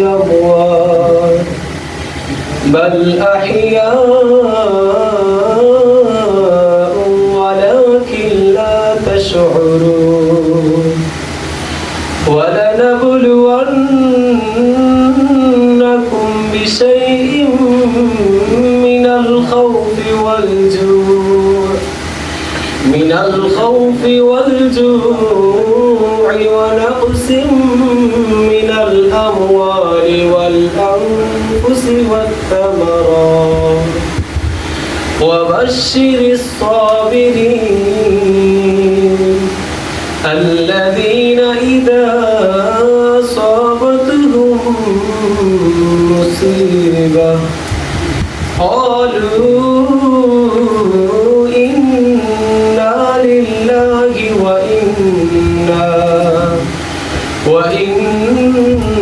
الله أموات بل أحياء ولكن لا تشعرون. ولنبلونكم بشيء من الخوف والجوع. من الخوف والجوع ونقص من الأموال والأنفس والثمرات. وبشر الصابرين الذين إذا أصابتهم مصيبة قالوا إنا لله وإنا وإنا